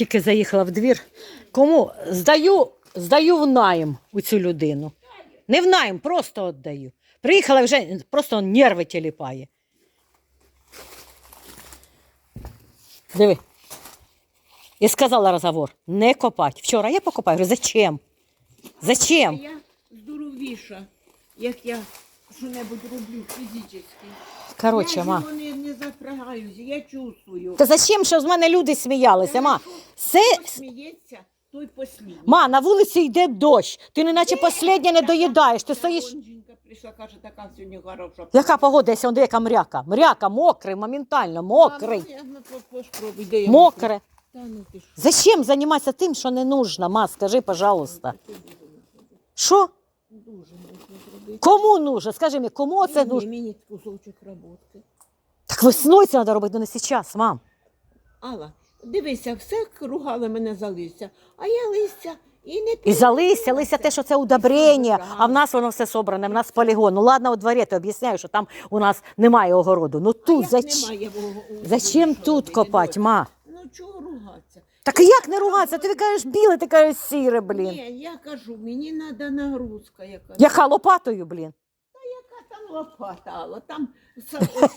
Тільки заїхала в двір. Кому здаю, здаю в найм у цю людину. Не в найм, просто віддаю. Приїхала вже просто нерви тіліпає. Диви. І сказала розговор, не копать. Вчора я покопаю. Говорю, зачем? Зачем? Я здоровіша, як я що-небудь роблю фізично. Коротше, я ма. ж не, не запрягаюся, я чувствую. Та зачем, що з мене люди сміялися, ма? Хто сміється, той послідній. ма, на вулиці йде дощ. Ти неначе последнє не доїдаєш. Ти стоїш. Жінка прийшла, каже, така сьогодні хороша. Яка погода, якщо он де яка мряка? Мряка, мокрий, моментально, мокрий. Ну, я на то поспробуй, де я Мокре. Та ну ти що? Зачем займатися тим, що не нужно, ма? Скажи, пожалуйста. Що? Дуже можна зробити. Кому нужно? Скажи мені, кому це Мені, нужно? мені кусочок роботи. Так весною це треба робити, ну не зараз, мам. Алла, дивися, все ругали мене за листя, а я листя і не І за листя, листя те, що це удобрення, а в нас воно все собране, в нас полігон. Ну ладно, у дворі ти об'ясняю, що там у нас немає огороду. Ну тут зач... зачем тут копати, ма? Так як не ругатися? Ти кажеш біле, ти кажеш сіре, блін. Ні, я кажу, мені треба нагрузка яка. Яка лопатою, блін. Та Яка там лопата, Алла, там са-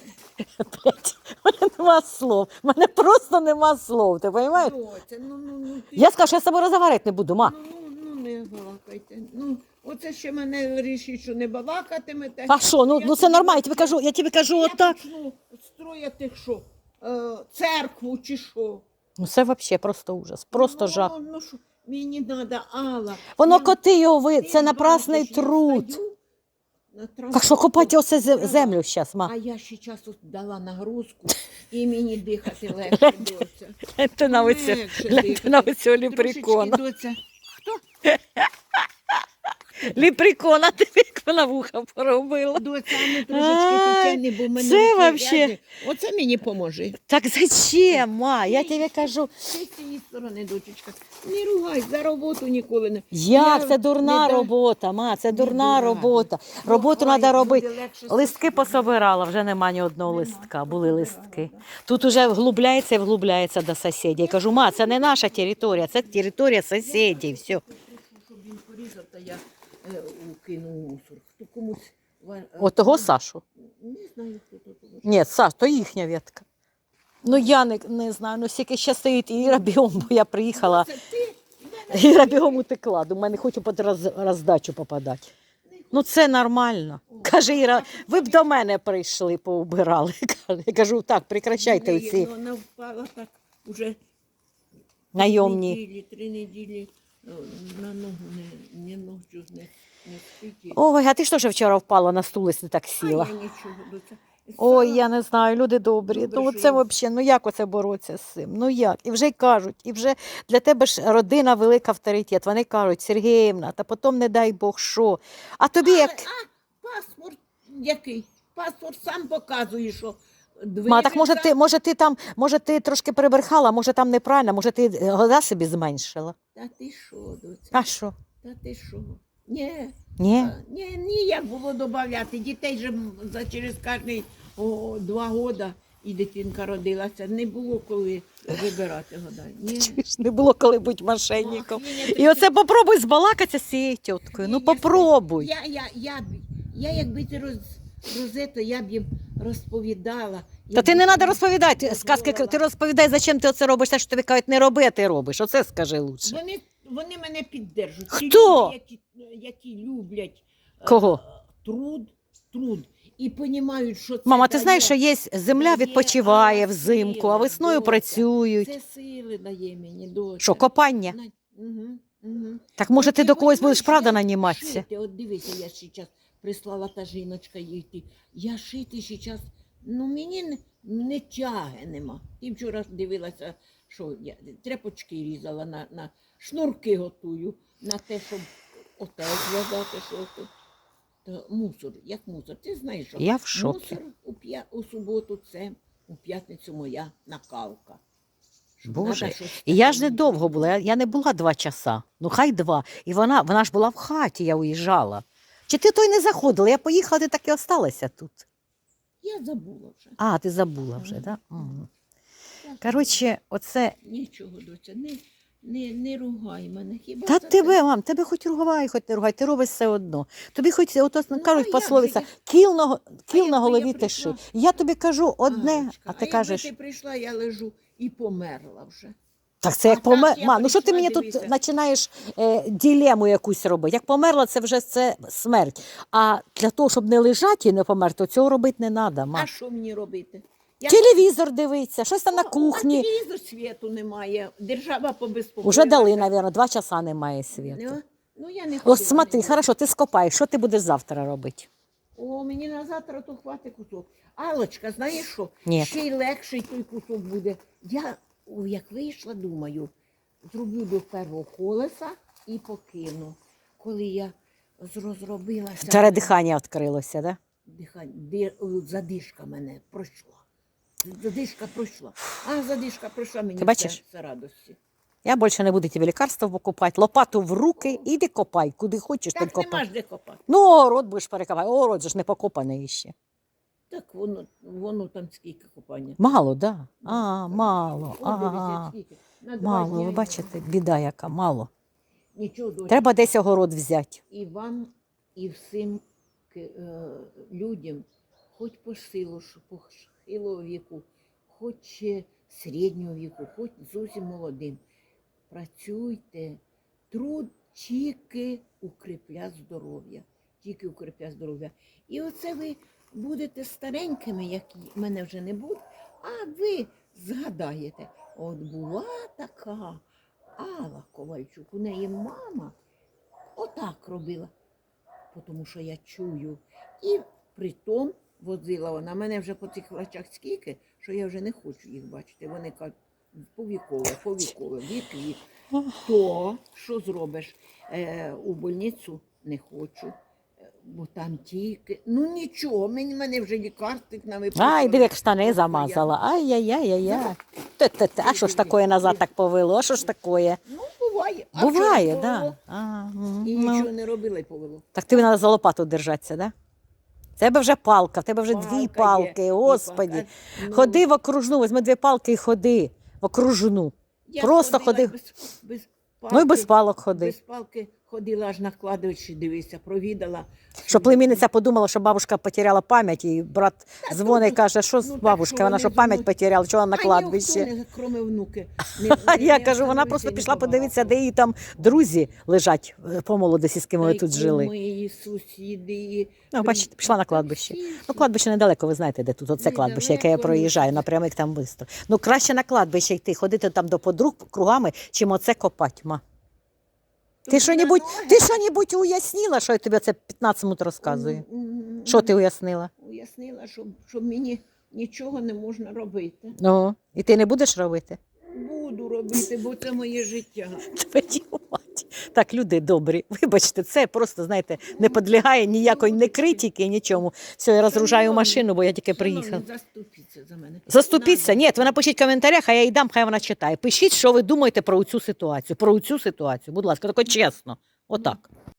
Блядь, У мене нема слов. У мене просто нема слов. Ти розумієш? ну, ну, ну, ти, Я скажу, що я з тобою розговорити не буду, ма. ну, ну, ну, не балакайте. Ну, оце ще мене рішить, що не балакатимете. А що? Ну, ну це нормально. Я тобі кажу, я тобі кажу я отак. почну строїти що? Е, церкву чи що? Ну це взагалі просто ужас, просто ну, жах. Ну, що, мені треба, Алла. Воно я- коти його ви, ти це напрасний бачиш, я труд. стою на трасі, Так що копати оце зе- землю зараз, ма. А я ще часу дала нагрузку, і мені дихати легше, доця. Гляньте на оцю, Легше гляньте дихати. Трошечки, доця. Хто? Ліприкона, ти як вона вуха поробила. Доця, ну трошечки Ай, бо в мене це руки вообще-. Оце мені поможи. Так зачем, ма? Я тобі кажу, Ти з цієї сторони, дочечка. Не ругай, за роботу ніколи не. як Я це дурна не да- робота, ма, це дурна дурна. робота. Роботу Ругай, треба буде робити. легше Листки пособирала, вже нема ні одного листка, були листки. Тут уже вглубляється і вглубляється до сусідів. Я кажу, ма, це не наша територія, це територія сусідів. Все. Порізав, то я е, укинув мусор. Хто комусь... е, От того Сашу. Не знаю, хто то було. Ні, Саш, то їхня ветка. Ну я не, не знаю, ну скільки ще стоїть Іра бігом, бо я приїхала. Це ти? Іра бігом утекла. Думаю, не хочу під роз, роздачу попадати. Ну це нормально. Каже Іра, ви б до мене прийшли, поубирали. Я кажу, так, прекращайте оці ну, Вона впала так уже найомні. неділі, три неділі на ногу не, не ногу не, не. Ой, а ти що ж вчора впала на стул, якщо так А сіла? я нічого до цього. Ой, я не знаю, люди добрі. Добре, ну це взагалі, ну як оце боротися з цим? Ну як? І вже й кажуть, і вже для тебе ж родина велика авторитет. Вони кажуть, Сергіївна, та потім не дай Бог що. А тобі як. А, паспорт який? Паспорт сам показує, що Ма, так може ти, може ти там, може ти трошки перебрехала, може там неправильно, може ти е, года собі зменшила. Та ти що, доця? А що? Та ти що? Ні, Ні? а, ні, ніяк було додати. Дітей же за через кожні о, два роки і дитинка родилася. Не було коли вибирати года. Ні. Чуєш, не було коли бути мошенником. Ах, Леня, І ти- оце попробуй збалакатися з цією тіткою. Ну Ні, я- попробуй. Я, я, я, б- я якби ти роз, розето, я б їм розповідала. Та ти не треба розповідати сказки, ти розповідай, зачем ти оце робиш, те, що тобі кажуть, не роби, а ти робиш. Оце скажи лучше. Вони, вони мене піддержують. Ті Хто? люди, які, які люблять е, Кого? труд, труд. І розуміють, що це Мама, ти дає. знаєш, що є земля відпочиває взимку, а весною працюють. Це сили дає мені, доця. Що, копання? Угу, угу. Так може ти до когось будеш правда наніматися? От дивися, я зараз прислала та жіночка їй. Я шити зараз, ну мені не, не тяги нема. Ти вчора дивилася, що я тряпочки різала на, на шнурки готую, на те, щоб оте зв'язати, що тут. Та мусор, як мусор. Ти знаєш, що Я в шокі. мусор у, п'я... у суботу це у п'ятницю моя накалка. Боже, надо щось І я ж не таке довго була, я, я не була два часа. Ну хай два. І вона, вона ж була в хаті, я уїжджала. Чи ти той не заходила? Я поїхала, ти так і осталася тут. Я забула вже. А, ти забула вже, так? Да? Мгм. Коротше, оце. Нічого, доця, не, не, не ругай мене. Хіба Та тебе, мам, тебе хоч ругай, хоч не ругай, ти робиш все одно. Тобі хоч, ото Ну, кажуть пословиця, же кіл на, кіл якби на я голові прийшла? тиши. Я тобі кажу одне, Галочка, а ти якби кажеш. ти прийшла, я лежу і померла вже. Так це як так помер. я Ма, ну що ти мені тут починаєш е, ділему якусь робити? Як померла, це вже це смерть. А для того, щоб не лежати і не померти, то цього робити не треба. А що мені робити? Я Телевізор дивиться, щось там на кухні. А телевізор світу немає. Держава побезпокоїла. Уже дали, мабуть, два часа немає світу. Ну, ну я не Ось смотри, не хорошо, ти скопаєш, що ти будеш завтра робити? О, мені на завтра то хватить кусок. Алочка, знаєш що? Ні. Ще й легший той кусок буде. Я, як вийшла, думаю, зроблю до першого колеса і покину. Коли я розробилася. Передихання відкрилося, да? Дихання, задишка мене пройшла. Задишка пройшла. А задишка пройшла мені Ти бачиш? все, все радості. Я більше не буду тобі лікарства покупати, лопату в руки, іди копай, куди хочеш, ти Так нема копай. ж де копати. Ну, город будеш перекопати, город же ж не покопаний ще. Так воно, воно там скільки копання. Мало, да? А, мало. О, дивися, Ага. скільки. На два Мало, дня ви його. бачите, біда яка, мало. Нічого, доча. Треба десь огород взяти. І вам, і всім к- е, людям, хоч по силу, що по хилого віку, хоч е, середнього віку, хоч зовсім молодим. Працюйте, труд тільки укріпля здоров'я, тільки укріпля здоров'я. І оце ви будете старенькими, як мене вже не буде, а ви згадаєте, от була така Алла Ковальчук, у неї мама отак робила, тому що я чую. І притом возила вона мене вже по цих врачах скільки, що я вже не хочу їх бачити. Вони кажуть, повікове, повікове, вік, вік. То що зробиш? Е, у больницю не хочу. Бо там тільки. Ну нічого, мені мене вже лікарстик на Ай, диви, як штани замазала. Ай-яй-яй-яй-яй. Те-те-те, А що ж такое назад так повело? А що ж такое? Ну, буває. А Буває, вчора да. повело, А, м, І ну. нічого не робила і повело. Так тобі треба за лопату держатися, да? В тебе вже палка, в тебе вже Палка дві є, палки, і господі. палка. Ну, Ходи в окружну, візьми дві палки і ходи в окружну. я просто ходила ходи. Без, без Ну і без палок ходи. Без палки ходила аж на кладовище, дивися, провідала. Щоб племінниця подумала, що бабушка потеряла пам'ять, і брат дзвонить і каже, що з ну, бабушка, що вона що пам'ять потеряла, що вона на не, кроме внуки. Я кажу, вона просто пішла подивитися, де її там друзі лежать е, по молодості, з ким ви тут жили. Мої сусіди. Ну, бачите, пішла на кладбище. Ну, кладбище недалеко, ви знаєте, де тут оце кладбище, яке я проїжджаю, напрямик там швидко. Ну, краще на кладбище йти, ходити там до подруг кругами, чим оце копати, ма. Ти що-небудь, ти що-небудь уяснила, що я тобі це 15 минут розказую? Що ти уяснила? Уяснила, що, що мені нічого не можна робити. Ну, і ти не будеш робити? Буду робити, бо це моє життя. Твою. Так, люди добрі. Вибачте, це просто, знаєте, не підлягає ніякої не критики, нічому. Все, я розгружаю машину, бо я тільки приїхав. приїхала. Заступіться за мене. Заступіться. Ні, ви напишіть в коментарях, а я їй дам, хай вона читає. Пишіть, що ви думаєте про цю ситуацію. Про цю ситуацію. Будь ласка, так чесно. Отак.